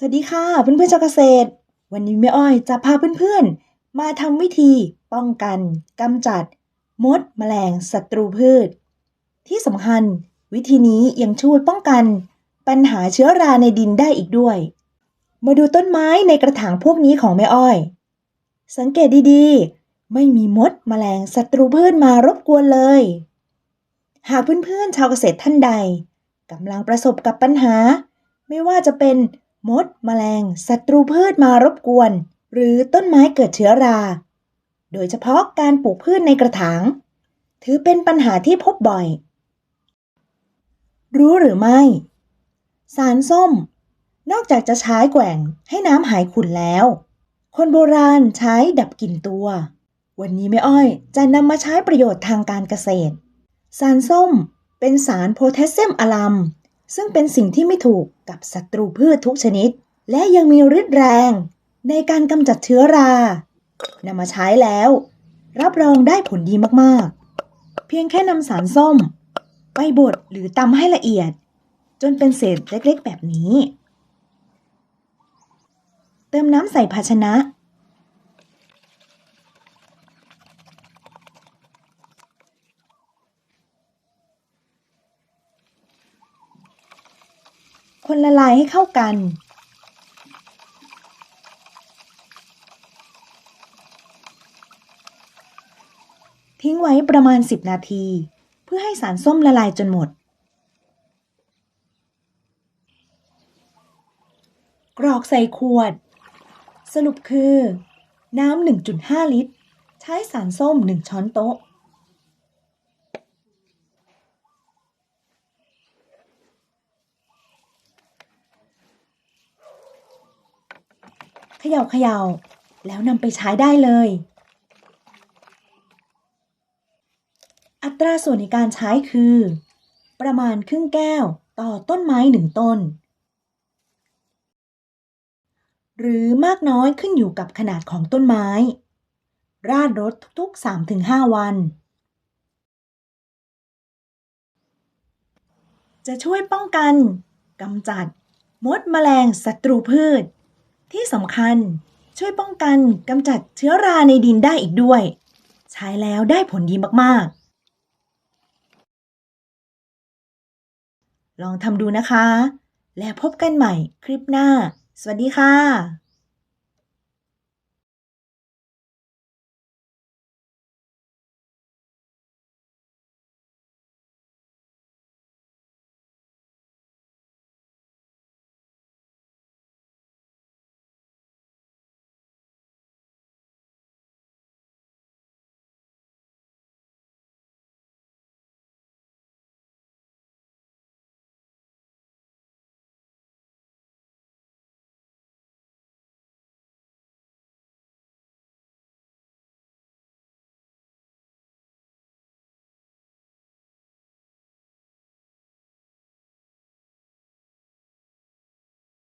สวัสดีค่ะเพื่อนๆชาวเกษตร วันนี้แม่อ้อยจะพาเพื่อนๆ มาทำวิธีป้องกันกำจัด มดแมลงศัตรูพืช ที่สำคัญ วิธีนี้ยังช่วยป้องกัน ปัญหาเชื้อราในดินได้อีกด้วย มาดูต้นไม้ในกระถางพวกนี้ของแม่อ้อย สังเกตดีๆ ไม่มีมดแมลงศัตรูพืชมารบกวนเลย หากเพื่อนๆชาวเกษตรท่านใดกำลังประสบกับปัญหา ไม่ว่าจะเป็น มดแมลง ศัตรูพืชมารบกวน หรือต้นไม้เกิดเชื้อรา โดยเฉพาะการปลูกพืชในกระถาง ถือเป็นปัญหาที่พบบ่อย รู้หรือไม่ สารส้ม นอกจากจะใช้แกว่งให้น้ำหายขุ่นแล้ว คนโบราณใช้ดับกลิ่นตัว วันนี้แม่อ้อยจะนำมาใช้ประโยชน์ทางการเกษตร สารส้มเป็นสารโพแทสเซียมอะลัม ซึ่งเป็นสิ่งที่ไม่ถูกกับศัตรูพืชทุกชนิด และยังมีฤทธิ์แรง ในการกำจัดเชื้อรานำมาใช้แล้ว รับรองได้ผลดีมากๆ เพียงแค่นำสารส้ม ไปบดหรือตำให้ละเอียด จนเป็นเศษเล็กๆ แบบนี้ เติมน้ำใส่ภาชนะ คนละลายให้เข้ากัน ทิ้งไว้ประมาณ 10 นาที เพื่อให้สารส้มละลายจนหมด กรอกใส่ขวด สรุปคือ น้ำ 1.5 ลิตร ใช้สารส้ม 1 ช้อนโต๊ะ ย่าเขย่า แล้วนำไปใช้ได้เลย อัตราส่วนในการใช้คือ ประมาณครึ่งแก้วต่อต้นไม้หนึ่งต้น หรือมากน้อยขึ้นอยู่กับขนาดของต้นไม้ ราดรดทุกๆ 3-5 วัน จะช่วยป้องกันกำจัดมดแมลงศัตรูพืช ที่สำคัญช่วยป้องกันกำจัดเชื้อราในดินได้อีกด้วย ใช้แล้วได้ผลดีมากๆ ลองทำดูนะคะ แล้วพบกันใหม่คลิปหน้า สวัสดีค่ะ